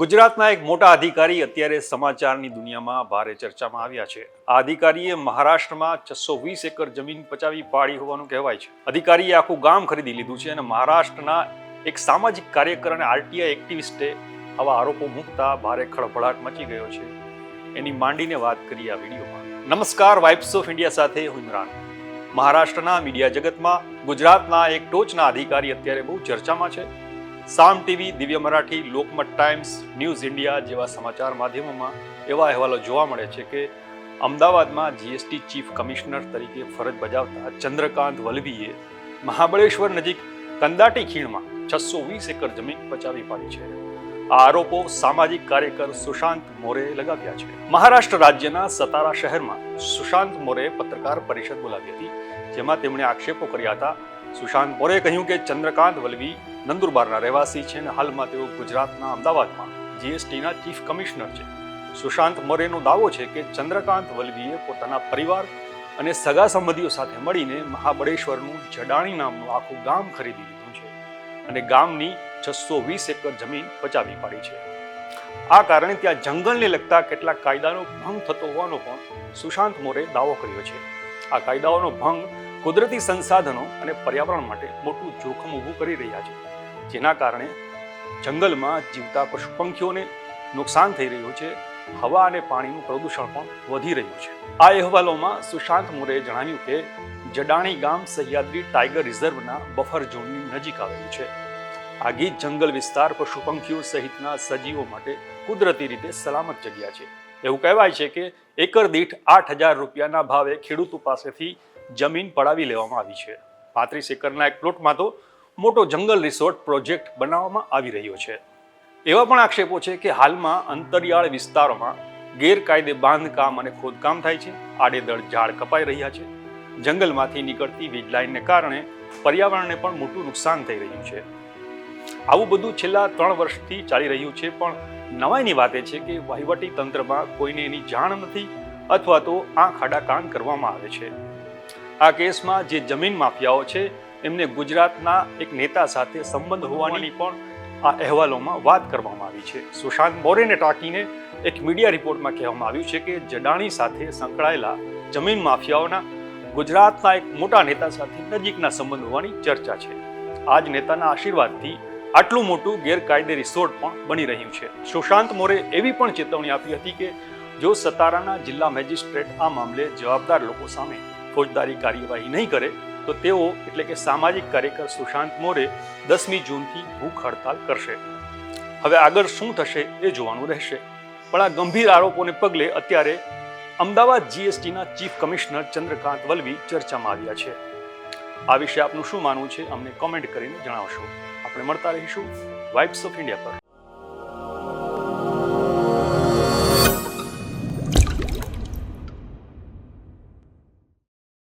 ગુજરાતના એક મોટા અધિકારી અત્યારે સમાચારની દુનિયામાં ભારે ચર્ચામાં આવ્યા છે. આ અધિકારીએ મહારાષ્ટ્રમાં છસો વીસ એકર જમીન પચાવી પાડી હોવાનું કહેવાય છે. અધિકારીએ આખું ગામ ખરીદી લીધું છે અને મહારાષ્ટ્રના એક સામાજિક કાર્યકર અને આરટીઆઈ એક્ટિવિસ્ટે આવા આરોપો મૂકતા ભારે ખળભળાટ મચી ગયો છે. એની માંડીને વાત કરી આ વિડીયોમાં. નમસ્કાર વાઇબ્સ ઓફ ઇન્ડિયા સાથે હું ઇમરાન. મહારાષ્ટ્રના મીડિયા જગતમાં ગુજરાતના એક ટોચના અધિકારી અત્યારે બહુ ચર્ચામાં છે. Saam TV, Divya Marathi, Lokmat Times, news India જેવા સમાચાર માધ્યમોમાં એવા અહેવાલો જોવા મળે છે કે અમદાવાદમાં જીએસટી ચીફ કમિશનર તરીકે ફરજ બજાવતા ચંદ્રકાંત વલભીએ મહાબળેશ્વર નજીક કંદાટી ખીણમાં છસો વીસ એકર જમીન પચાવી પાડી છે. આ આરોપો સામાજિક કાર્યકર સુશાંત મોરે લગાવ્યા છે. મહારાષ્ટ્ર રાજ્યના સતારા શહેરમાં સુશાંત મોરે પત્રકાર પરિષદ બોલાવી હતી, જેમાં તેમણે આક્ષેપો કર્યા હતા. સુશાંત મોરે કહ્યું કે ચંદ્રકાંત વલવી નંદુરબારના રહેવાસી છે અને હાલમાં તેઓ ગુજરાતના અમદાવાદમાં જીએસટીના ચીફ કમિશનર છે. સુશાંત મોરેનો દાવો છે કે ચંદ્રકાંત વલવીએ પોતાના પરિવાર અને સગા સંબંધીઓ સાથે મળીને મહાબળેશ્વરનું જડાણી નામનું આખું ગામ ખરીદી લીધું છે અને ગામની છસો વીસ એકર જમીન પચાવી પાડી છે. આ કારણે ત્યાં જંગલને લગતા કેટલાક કાયદાનો ભંગ થતો હોવાનો પણ સુશાંત મોરે દાવો કર્યો છે. આ કાયદાઓનો ભંગ કુદરતી સંસાધનો અને પર્યાવરણ માટે મોટું જોખમ ઊભું કરી રહ્યા છે. જેના કારણે જંગલમાં જીવતા પશુ પંખીઓને નુકસાન થઈ રહ્યું છે. હવા અને પાણીનું પ્રદૂષણ પણ વધી રહ્યું છે. આ અહેવાલોમાં સુશાંત મોરેએ જણાવ્યું કે, જડાણી ગામ સહ્યાદ્રી ટાઈગર રિઝર્વના બફર ઝોનની નજીક આવેલું છે. આ ગીત જંગલ વિસ્તાર પશુ પંખીઓ સહિતના સજીવો માટે કુદરતી રીતે સલામત જગ્યા છે. એવું કહેવાય છે કે, એકર દીઠ આઠ હજાર રૂપિયાના ભાવે ખેડૂતો પાસેથી જમીન પડાવી લેવામાં આવી છે. પાંત્રીસ એકરના એક પ્લોટમાં તો મોટો જંગલ રિસોર્ટ પ્રોજેક્ટ બનાવવામાં આવી રહ્યો છે. એવા પણ આક્ષેપો છે કે હાલમાં અંતરિયાળ વિસ્તારોમાં ગેરકાયદે બાંધકામ અને ખોદકામ થાય છે. આડેદળ ઝાડ કપાઈ રહ્યા છે. જંગલમાંથી નીકળતી વીજલાઇનને કારણે પર્યાવરણને પણ મોટું નુકસાન થઈ રહ્યું છે. આવું બધું છેલ્લા ત્રણ વર્ષથી ચાલી રહ્યું છે, પણ નવાઈની વાત એ છે કે વહીવટી તંત્રમાં કોઈને એની જાણ નથી અથવા તો આંખ આડા કાન કરવામાં આવે છે. આ કેસમાં જે જમીન માફિયાઓ છે, એમને ગુજરાતના એક નેતા સાથે સંબંધ હોવાની પણ આ અહેવાલોમાં વાત કરવામાં આવી છે. સુશાંત મોરેને ટાંકીને એક મીડિયા રિપોર્ટમાં કહેવામાં આવ્યું છે કે જડાણી સાથે સંકળાયેલા જમીન માફિયાઓના ગુજરાતના એક મોટા નેતા સાથે નજીકના સંબંધ હોવાની ચર્ચા છે. આ જ નેતાના આશીર્વાદથી આટલું મોટું ગેરકાયદે રિસોર્ટ પણ બની રહ્યું છે. સુશાંત મોરે એવી પણ ચેતવણી આપી હતી કે જો સતારાના જિલ્લા મેજિસ્ટ્રેટ આ મામલે જવાબદાર લોકો સામે ફોજદારી કાર્યવાહી નહીં કરે, તો તેઓ એટલે કે સામાજિક કાર્યકર સુશાંત મોરે દસમી જૂનથી ભૂખ હડતાલ કરશે. હવે આગળ શું થશે એ જોવાનું રહેશે. પણ આ ગંભીર આરોપોને પગલે અત્યારે અમદાવાદ જીએસટીના ચીફ કમિશનર ચંદ્રકાંત વલવી ચર્ચામાં આવ્યા છે. આ વિશે આપનું શું માનવું છે અમને કોમેન્ટ કરીને જણાવશો. આપણે મળતા રહીશું વાઇબ્સ ઓફ ઇન્ડિયા પર.